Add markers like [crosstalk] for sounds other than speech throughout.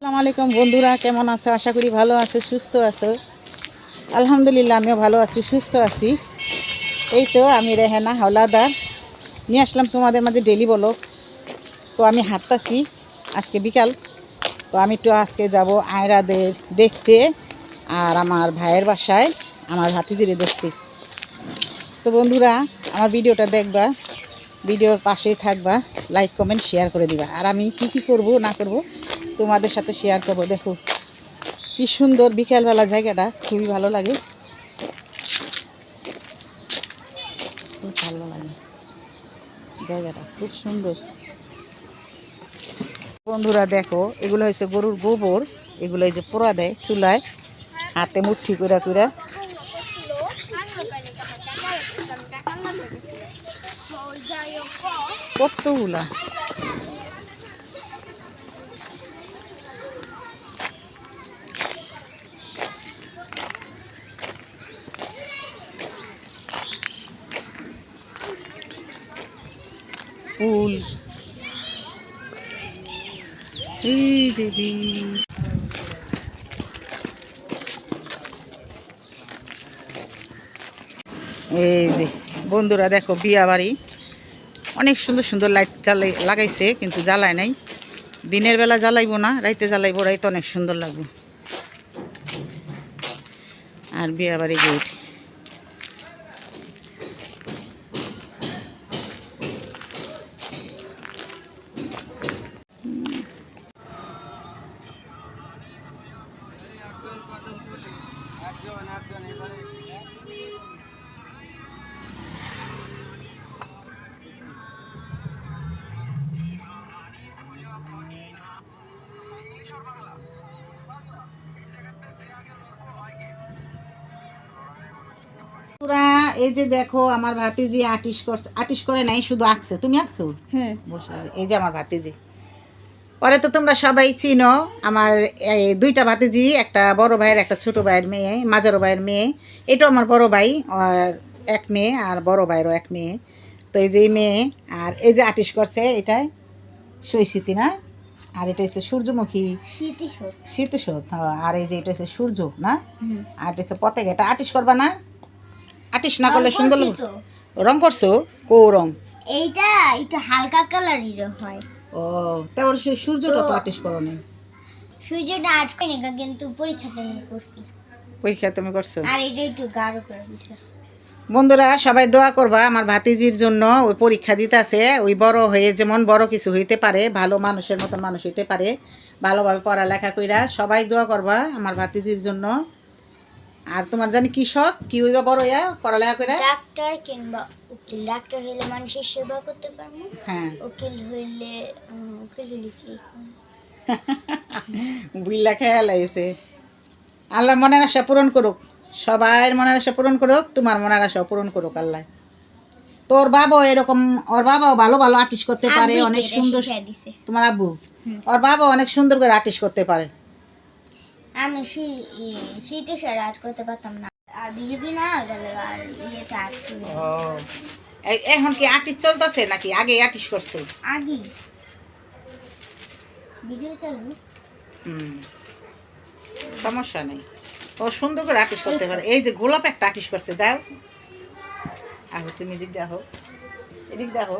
আসসালামু আলাইকুম বন্ধুরা, কেমন আছো? আশা করি ভালো আছো, সুস্থ আছো। আলহামদুলিল্লাহ, আমিও ভালো আছি, সুস্থ আছি। এই তো আমি রেহেনা হাওলাদার। নিয়ে আসলাম তোমাদের মাঝে ডেলি বলো তো আমি হাঁটতাছি আজকে বিকাল। তো আমি একটু আজকে যাব আয়রাদের দেখতে আর আমার ভাইয়ের বাসায়, আমার ভাতিজিরে দেখতে। তো বন্ধুরা, আমার ভিডিওটা দেখবা, ভিডিওর পাশেই থাকবা লাইক কমেন্ট শেয়ার করে দিবা। আর আমি কি কি করব, না করব তোমাদের সাথে শেয়ার করব, দেখো। কি সুন্দর বিকেলবেলা জায়গাটা, খুবই ভালো লাগে। খুব ভালো লাগে। জায়গাটা খুব সুন্দর। বন্ধুরা দেখো, এগুলো হয়েছে গরুর গোবর, এগুলো এই যে পোড়া দেয় চুলায়, হাতে মুঠি করে করে কতগুলা? ফুল। এই এই যে, বন্ধুরা দেখো, বিয়া বাড়ি। অনেক সুন্দর সুন্দর লাইট জ্বালাই লাগাইছে, কিন্তু জ্বালায় নাই। দিনের বেলা জ্বালাইবো না, রাইতে জ্বালাইবো, রাইতে অনেক সুন্দর লাগবে। আর বিয়া বাড়ি গেট এই যে দেখো আমার ভাতিজি আটিশ করছে। আটিশ করে নাই শুধু আঁকছে। তুমি আঁকছো? হ্যাঁ। এই যে আমার ভাতিজি। পরে তো তোমরা সবাই চিনো আমার এই দুইটা ভাতিজি একটা বড় ভাইয়ের একটা ছোট ভাইয়ের মেয়ে মাঝারো ভাইয়ের মেয়ে। এটাও আমার বড় ভাই আর এক মেয়ে আর বড় ভাইয়েরও এক মেয়ে। তো এই যে মেয়ে আর এই যে আটিশ করছে এটাই সৈস্মৃতি না? আর এটা হচ্ছে সূর্যমুখী। শীতিশোধ শীতশোধ হ্যাঁ, আর এই যে এটা হচ্ছে সূর্য না? আর এটা হচ্ছে পতেক এটা আটিশ করবা না? আটিশ না করলে সুন্দর রং করছ? কো রং? এইটা একটু হালকা কালারের হয়। ও তারপর সে সূর্যটা তো আটিশ করো নি সূর্যটা আটকে নিকা কিন্তু পরীক্ষাটা আমি করছি। পরীক্ষা তুমি করছ? আর এটা একটু গাঢ় করে দিছে। বন্ধুরা সবাই দোয়া করবা আমার ভাতিজির জন্য। ওই পরীক্ষা দিতেছে ওই বড় হয়ে যেমন বড় কিছু হইতে পারে ভালো মানুষের মতো মানুষ হইতে পারে ভালোভাবে পড়ালেখা কইরা সবাই দোয়া করবা আমার ভাতিজির জন্য। আর তোমার জানি কি শখ? কি হইবা বড় ইয়া পড়ালেখা করে ডাক্তার কিংবা উকিল। ডাক্তার হইলে মানুষের সেবা করতে পারব। হ্যাঁ। উকিল হইলে উকিল হইলে কি? বুইলা খেয়াল আইছে। আল্লাহ মনের আশা পূরণ করুক। সবার মনের আশা পূরণ করুক তোমার মনের আশা পূরণ করুক আল্লাহ। তোর বাবাও এরকম ওর বাবাও ভালো ভালো আর্টিস্ট করতে পারে অনেক সুন্দর তোমার আব্বু? ওর বাবা অনেক সুন্দর করে আর্টিস্ট করতে পারে। আমি শীতে সারা আর্ট করতে পারতাম না। আর বিজেপি না আর ইয়েতে। এই- এখন কি আর্টিস্ট চলতেছে নাকি? আগে আর্টিস্ট করছ? ভিডিও চালু হুম। সমস্যা নেই। ও সুন্দর করে আর্টিস্ট করতে পারে। এই যে গোলাপ একটা আর্টিস্ট করছে দাও। আহো তুমি এদিক দেখো এদিক দেখো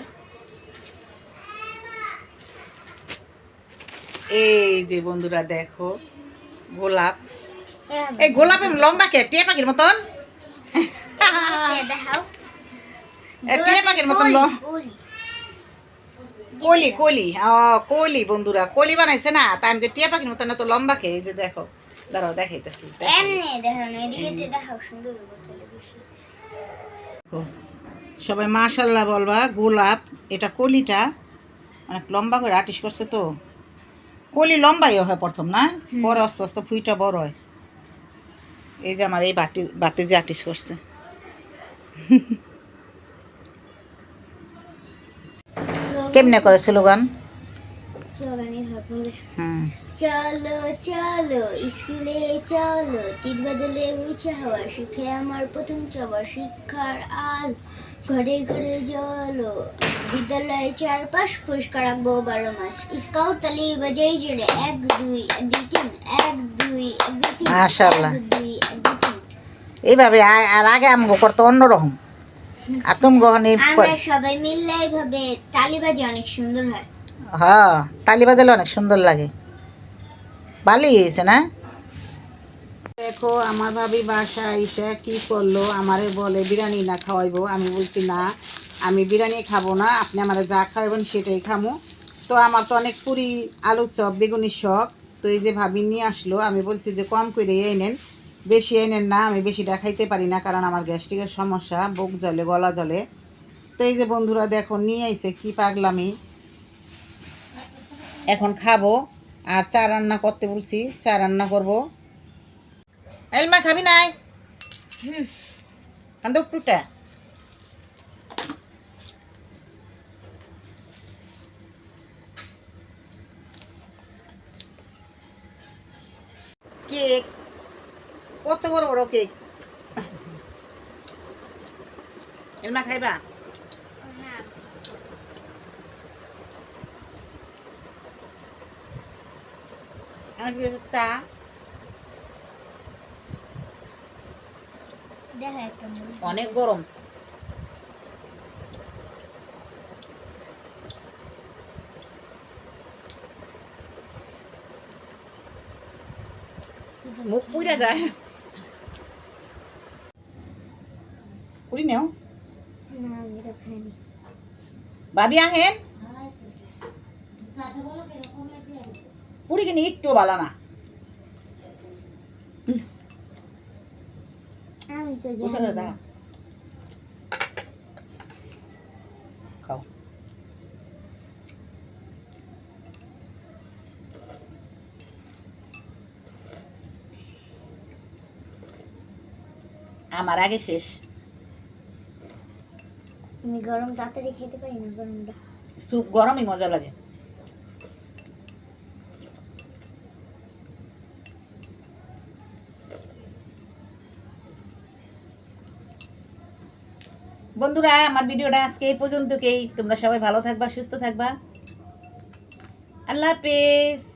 এই যে বন্ধুরা দেখো। গোলাপ। এই গোলাপের লম্বা কে? টিয়া পাখির মতন? দেখাও। টিয়া পাখির মতন কলি কলি। ও কলি বন্ধুরা কলি বানাইছে না? তাই আমি টিয়া পাখির মতন এত লম্বা কে? এই যে দেখো দাঁড়াও দেখাইতেছি। সবাই মাশাল্লাহ বলবা গোলাপ এটা কলিটা অনেক লম্বা করে আর্টিস্ট করছে তো। কলি লম্বাই হয় প্রথম না? বড় আস্তে আস্তে ফুইটা বড় হয়। এই যে আমার এই বাটি বাতি যে আর্টিস্ট করছে। [laughs] কেমনে করে স্লোগান? হুম। চলো চলো স্কুলে চলো। তীর বদলে উঁচা হওয়া শিখে আমার প্রথম চবা শিক্ষার আল। ঘরে ঘরে জলো বিদ্যালয়ের চারপাশ পরিষ্কার রাখব বারো মাস। স্কাউট তালি বাজাই জোরে এক দুই এক দুই তিন এক দুই এক দুই তিন মাশাআল্লাহ। তিন। এইভাবে আর আগে আমগো করতো অন্যরকম। আর তুমি এই আমরা সবাই মিললে এইভাবে তালি বাজে অনেক সুন্দর হয়। হ্যাঁ তালি বাজালে অনেক সুন্দর লাগে। ভালোই হয়েছে না? দেখো, আমার ভাবি বাসা এসে কি করল? আমারে বলে, বিরিয়ানি না খাওয়াইবো। আমি বলছি, না, আমি বিরিয়ানি খাব না। আপনি আমারে যা খাওয়াবেন সেটাই খামো। তো আমার তো অনেক পুরি আলু চপ বেগুনির শখ তো এই যে ভাবি নিয়ে আসলো, আমি বলছি যে, কম করে এই নেন। বেশি এনেন না, আমি বেশিটা খাইতে পারি না, কারণ আমার গ্যাস্ট্রিকের সমস্যা, বুক জলে গলা জলে তো এই যে বন্ধুরা, দেখো, নিয়ে আইছে কি পাগলামি। এখন খাব। আর চা রান্না করতে বলছি, চা রান্না করব। এলমা, খাবি নাই? একটুটা কেক, কত বড় বড় কেক? এলমা, খাইবা? আমার কি হয়েছে চা। অনেক গরম। মুখ পুড়ে যায়। পুরি নেও। না ভাবি আহেন। পুরি কিনে একটু ভালো না। খাও। আমার আগে শেষ। আমি গরম তাড়াতাড়ি খেতে পারি না গরমটা। স্যুপ গরমই মজা লাগে। বন্ধুরা আমার ভিডিওটা আজকে এই পর্যন্তকেই। তোমরা সবাই ভালো থাকবা সুস্থ থাকবা। আল্লাহ হাফেজ।